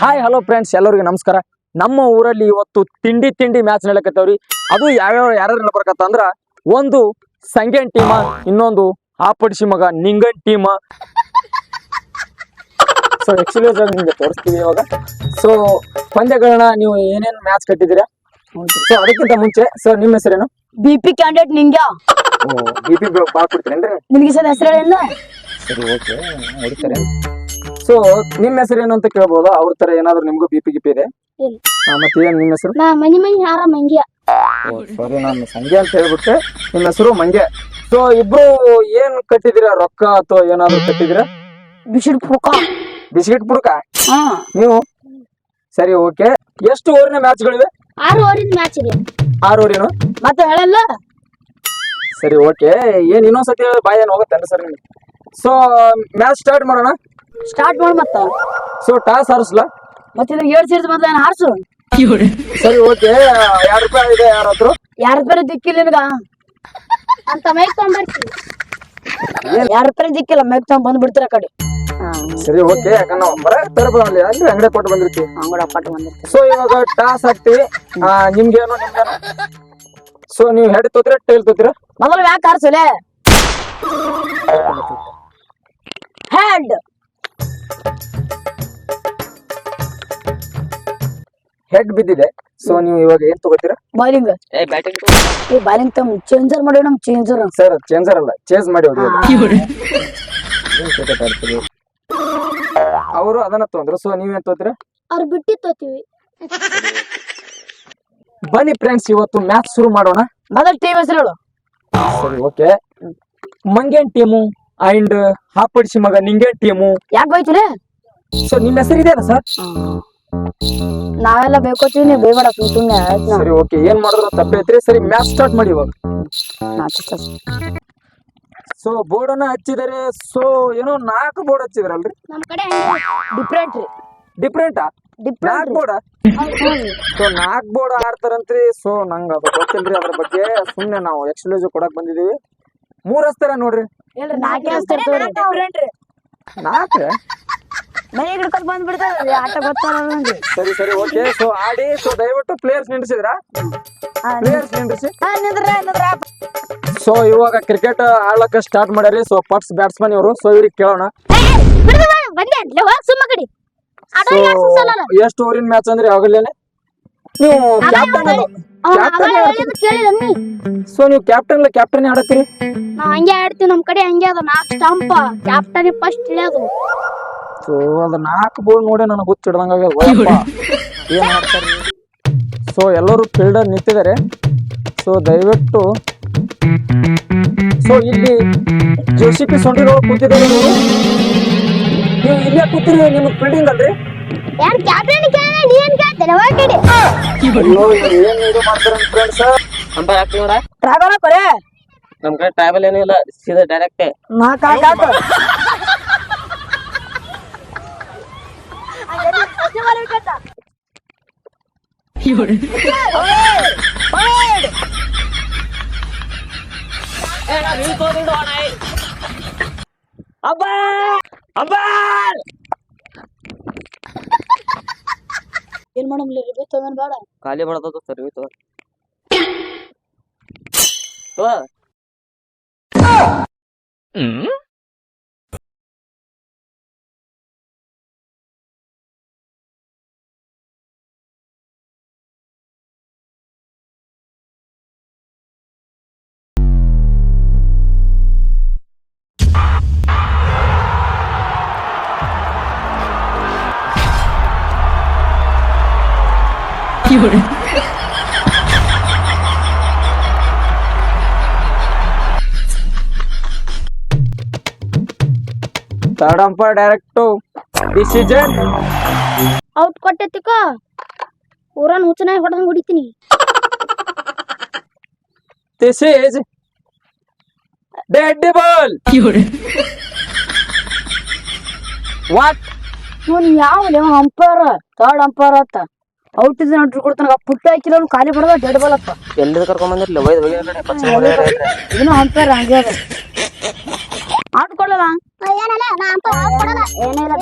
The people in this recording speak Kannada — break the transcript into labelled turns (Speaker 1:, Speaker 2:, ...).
Speaker 1: ಹಾಯ್ ಹಲೋ ಫ್ರೆಂಡ್ಸ್ ಎಲ್ಲರಿಗೂ ನಮಸ್ಕಾರ. ನಮ್ಮ ಊರಲ್ಲಿ ಇವತ್ತು ತಿಂಡಿ ತಿಂಡಿ ಮ್ಯಾಚ್ ನಡಕತ್ತವ್ರಿ ಅದು ಯಾವ್ಯಾವ ಯಾರ್ಯಾರು ನಡ್ಬರ್ಕತ್ತ ಅಂದ್ರ ಒಂದು ಸಂಗ್ಯಾನ್ ಟೀಮ ಇನ್ನೊಂದು ಆಪಡಿಸಿ ಮಗ ನಿಂಗನ್ ಟೀಮ ಸೊ ಆಕ್ಚುಲಿ ನಿಮ್ಗೆ ತೋರಿಸ್ತೀವಿ ಇವಾಗ. ಸೊ ಪಂದ್ಯಗಳನ್ನ ನೀವು ಏನೇನ್ ಮ್ಯಾಚ್ ಕಟ್ಟಿದ್ದೀರಾ? ಸೊ ಅದಕ್ಕಿಂತ ಮುಂಚೆ ಸರ್ ನಿಮ್ಮ ಹೆಸರೇನು?
Speaker 2: ಬಿ ಪಿ ಕ್ಯಾಂಡಿಡೇಟ್ ನಿಂಗ್ಯ?
Speaker 1: ಬಿ ಪಿ ಬಾಳ್ ಅಂದ್ರೆ
Speaker 2: ನಿಮಗೆ ಸರ್ ಹೆಸರೇನು?
Speaker 1: ಸರಿ ಓಕೆ ಹೊಡಿತಾರೆ. ಸೊ ನಿಮ್ಮ ಏನು ಅಂತ ಕೇಳ್ಬೋದು? ಅವ್ರ ತರ ಏನಾದ್ರು ನಿಮ್ಗೂ ಬಿಪಿ ಗಿಪಿ ಇದೆ?
Speaker 2: ಇಲ್ಲ.
Speaker 1: ಮತ್ತೆ ಏನ್ ನಿಮ್ಮ ಹೆಸರು?
Speaker 2: ನಾ ಮನಿ ಮನಿ ಹಾರ ಮಂಗ್ಯ.
Speaker 1: ಸಾರಿ ನಾನು ಸಂಜೆ ಅಂತ ಹೇಳ್ಬಿಟ್ಟೆ. ನಿಮ್ಮ ಹೆಸರು ಮಂಗೆ ಸೊ ಇಬ್ರು ಏನ್ ಕಟ್ಟಿದಿರ ರೊಕ್ಕ ಅಥವಾ ಏನಾದ್ರು ಕಟ್ಟಿದಿರ
Speaker 2: ಬಿಸಿಡ್ ಪುಡ್ಕ
Speaker 1: ಬಿಸ್ಕಿಟ್ ಪುಡ್ಕ?
Speaker 2: ಹಾ.
Speaker 1: ನೀವು? ಸರಿ ಓಕೆ ಎಷ್ಟು ಓವರಿನ ಮ್ಯಾಚ್ಗಳಿವೆ?
Speaker 2: ಆರು ಓವರಿನ ಮ್ಯಾಚ್ ಇದೆ.
Speaker 1: ಆರು ಓವರಿನು
Speaker 2: ಮತ್ತೆ ಹೇಳಲ್ಲ?
Speaker 1: ಸರಿ ಓಕೆ ಏನ್ ಇನ್ನೊಂದ್ಸತಿ ಬಾಯ್ ಏನ್ ಹೋಗುತ್ತೆ ಸರ್ ನಿಮ್ಗೆ? ಸೊ ಮ್ಯಾಚ್ ಸ್ಟಾರ್ಟ್ ಮಾಡೋಣ.
Speaker 2: ಸ್ಟಾರ್ಟ್ ಮಾಡು ಮತ್ತ.
Speaker 1: ಸೊ ಟಾಸ್ ಹಾರಿಸ್ಲ?
Speaker 2: ಮತ್ತೆ ಇದು ಏಳು ಸೀರ್ಸ್ ಮತ್ತೆ ನಾನು ಹಾರಿಸು?
Speaker 1: ಸರಿ ಓಕೆ ಎರಡು ರೂಪಾಯಿ ಇದೆ ಯಾರ ಹತ್ರ
Speaker 2: ಯಾರ ರೂಪಾಯಿ ದಿಕ್ಕಿಲ್ಲ ನಿನಗ? ಅಂತ ಮೈಕ್ ತಗೊಂಡ್ಬರ್ತೀನಿ ಯಾರ ರೂಪಾಯಿ ದಿಕ್ಕಿಲ್ಲ ಮೈಕ್ ತಗೊಂಡ್ ಬಂದ್ ಬಿಡ್ತೀರ ಆ ಕಡೆ.
Speaker 1: ಸರಿ ಓಕೆ ಯಾಕಂದ್ರೆ ನಾವು ಬರ ತರಬಲ್ಲಿ ಅಂದ್ರೆ ಅಂಗಡಿ ಕೊಟ್ಟು ಬಂದಿರ್ತೀವಿ.
Speaker 2: ಅಂಗಡಿ ಪಟ್ಟು ಬಂದಿರ್ತಿ
Speaker 1: ಸೊ ಇವಾಗ ಟಾಸ್ ಹಾಕ್ತಿವಿ. ಆ, ನಿಮ್ಗೇನು ನಿಮ್ಗೇನು? ಸೊ ನೀವು ಹೆಡ್ ತೋತೀರ ಟೈಲ್ ತೋತೀರ
Speaker 2: ಮೊದಲು ಯಾಕೆ ಹಾರಿಸಲೇ ಹೆಡ್
Speaker 1: ಹೆಡ್ ಬಿದ್ದಿದೆ. ಸೊ ನೀವು ಇವಾಗ ಏನ್ ತಗೋತೀರಾ?
Speaker 2: ಬಾಲಿಂಗ್
Speaker 1: ಏ
Speaker 2: ಬಾಲಿಂಗ್ ತಮ್ಮ ಚೇಂಜರ್ ಮಾಡಿ ನಮ್ ಚೇಂಜರ್
Speaker 1: ಸರ್ ಚೇಂಜರ್ ಅಲ್ಲ. ಚೇಂಜ್ ಮಾಡಿ ಹೊಡಿ ಅವರು ಅದನ್ನ ತಗೊಂಡ್ರು. ಸೊ ನೀವೇನ್ ತಗೋತೀರಾ?
Speaker 2: ಅವ್ರು ಬಿಟ್ಟಿ ತೋತೀವಿ
Speaker 1: ಬನ್ನಿ ಫ್ರೆಂಡ್ಸ್ ಇವತ್ತು ಮ್ಯಾಚ್ ಶುರು ಮಾಡೋಣ.
Speaker 2: ಮೊದಲ ಟೀಮ್ ಹೆಸರು ಹೇಳು.
Speaker 1: ಸರಿ ಓಕೆ ಮಂಗೇನ್ ಟೀಮು ಅಂಡ್ ಹಾಪಡಿಸಿ ಮಗ ನಿಂಗೇನ್ ಟೀಮು
Speaker 2: ಯಾಕೆ ಬೈತೀರಿ?
Speaker 1: ಸೊ ನಿಮ್ಮ ಹೆಸರು ಇದೆಯಲ್ಲ ಸರ್
Speaker 2: ನಾವೆಲ್ಲ ಬೇಕೋತೀವಿ ನೀವು ಬೇಬೇಡ ಸುಮ್ಮನೆ
Speaker 1: ಸರಿ ಓಕೆ ಏನ್ ಮಾಡಿದ್ರು ತಪ್ಪೈತ್ರಿ? ಸರಿ ಮ್ಯಾಚ್ ಸ್ಟಾರ್ಟ್ ಮಾಡಿ ಇವಾಗ. ಸೊ ಬೋರ್ಡ್ ಅನ್ನ ಹಚ್ಚಿದರೆ. ಸೊ ಏನೋ ನಾಲ್ಕು ಬೋರ್ಡ್ ಹಚ್ಚಿದ್ರಲ್ರಿ?
Speaker 2: ನಮ್ಮ ಕಡೆ ಡಿಫ್ರೆಂಟ್ ರೀ.
Speaker 1: ಡಿಫ್ರೆಂಟಾ
Speaker 2: ಡಿಫ್ರೆಂಟ್
Speaker 1: ನಾಲ್ಕು ಬೋರ್ಡ್ ಸೊ ನಾಲ್ಕು ಬೋರ್ಡ್ ಆಡ್ತಾರಂತ್ರಿ. ಸೊ ನಂಗ ಅದು ಗೊತ್ತಿಲ್ರಿ ಅದ್ರ ಬಗ್ಗೆ. ಸುಮ್ನೆ ನಾವು ಎಕ್ಸ್ಕ್ಲೂಸಿವ್ ಕೊಡಕ್ ಬಂದಿದೀವಿ. ಮೂರ್ ಹಚ್ತಾರ ನೋಡ್ರಿ.
Speaker 2: ನಾಲ್ಕು
Speaker 1: ನಾಲ್ಕು?
Speaker 2: ಮನೆ ಹಿಡ್ಕೊಂಡ್ ಬಂದ್ ಬಿಡ್ತಾರ ಆಟ ಗೊತ್ತಾಗಲ್ರಿ
Speaker 1: ಸರಿ ಸರಿ ಓಕೆ ಸೊ ಆಡಿ ಸೊ ದಯವಿಟ್ಟು ಪ್ಲೇಯರ್ಸ್ ನಿಂದ್ರಿಸಿದ್ರ? ಪ್ಲೇಯರ್ಸ್ ನಿಂದ್ರಿಸಿ.
Speaker 2: ನಿಂದ್ರ ನಿಂದ್ರ
Speaker 1: ಸೊ ಇವಾಗ ಕ್ರಿಕೆಟ್ ಆಡಕ್ಕ ಸ್ಟಾರ್ಟ್ ಮಾಡ್ಯಾರಿ ಸೊ ಪಟ್ಸ್ ಬ್ಯಾಟ್ಸ್ಮನ್ ಇವರು. ಸೊ ಇವ್ರಿಗೆ ಕೇಳೋಣ. ಎಷ್ಟು ಓವರಿನ ಮ್ಯಾಚ್ ಅಂದ್ರೆ ಯಾವಾಗಲೇನೆ? ನೀವು ಕ್ಯಾಪ್ಟನ್ ಸೊ ನೀವು ಕ್ಯಾಪ್ಟನ್ ಕ್ಯಾಪ್ಟನ್ ಆಡತ್ತೀರಿ
Speaker 2: ನಾವ್ ಹಂಗೆ ಆಡ್ತೀವಿ ನಮ್ ಕಡೆ ಹಂಗೆ ಅದ. ನಾಲ್ಕು ಸ್ಟಂಪ್ ಕ್ಯಾಪ್ಟನ್ ಫಸ್ಟ್ ಇಳಿಯೋದು
Speaker 1: ಸೊ ಅದ್ ನಾಲ್ಕು ಬೋಲ್ ನೋಡಿ ನನಗೆ ಗೊತ್ತಿಡ್ದಂಗ ಏನ್ ಮಾಡ್ತಾರೆ ಸೊ ಎಲ್ಲರೂ ಫೀಲ್ಡರ್ ನಿಂತಿದ್ದಾರೆ ಸೊ ದಯವಿಟ್ಟು ಸೊ ಇಲ್ಲಿ ಜೋಶಿ ಪಿ ಸೊಂಡಿಗಳು ಕೂತಿದ್ದಾರೆ ನೀವು ನೀವು ಇಲ್ಲೇ ಕೂತಿರಿ ನಿಮ್ಮ ಫೀಲ್ಡಿಂಗ್ ಅಲ್ರಿ.
Speaker 2: ಯಾರು ಕ್ಯಾಪ್ಟನ್ ಕೇಳಿ ನೀ ಏನ್
Speaker 1: ಇದು ಮಾಡ್ತಾರೆ ಫ್ರೆಂಡ್ಸ್
Speaker 2: ಟ್ರಾವೆಲ್ ಕೊರೆ?
Speaker 3: ನಮ್ ಕಡೆ ಟ್ರಾವೆಲ್ ಏನೂ ಇಲ್ಲ ಸೀದಾ ಡೈರೆಕ್ಟ್
Speaker 2: ನಾಲ್ಕು ಹಾಕು ಏನ್ ಮಾಡಮ್ಲಿ ರಿವ್ಯೂ ತಗೊಂಡ್ ಬೇಡ
Speaker 3: ಖಾಲಿ ಬಡದ ಸರ್ವಿ ತಗೋ
Speaker 1: third umpire direct decision
Speaker 2: out ಕೊಟ್ಟೆತ್ತಿಕ ಊರನ್ ಹುಚ್ಚನಾಗಿ ಹೊಡೆದಂಗ್ ಹೊಡಿತೀನಿ
Speaker 1: this is dead ball what
Speaker 2: ಇವನ್ ಯಾವ ಅಂಪೈರ್ ಥರ್ಡ್ ಅಂಪೈರ್ ಅಂತ ಔಟ್ ಇದ್ರೆ ನೋಡ್ರಿ ಕೊಡ್ತಾನ ಪುಟ್ಟ ಹಾಕಿಲ್ಲ ಅವ್ನು ಖಾಲಿ ಬಡದ ಡೆಡ್ ಬಾಲ್ ಅಪ್ಪ
Speaker 3: ಎಲ್ಲಿಂದ ಕರ್ಕೊಂಡ್ ಬಂದಿರ್ಲಿ ಒಯ್ದು ಒಯ್ದ ಕಡೆ ಪಚ್ಚ
Speaker 2: ಇದನ್ನು ಅಂಪೈರ್ ಹಂಗೆ ಅದ ಔಟ್ ಕೊಡಲ್ಲ?
Speaker 4: ಏನಲ್ಲ ನಾ ಅಂತ ಕೊಡಲ್ಲ ಏನಿಲ್ಲ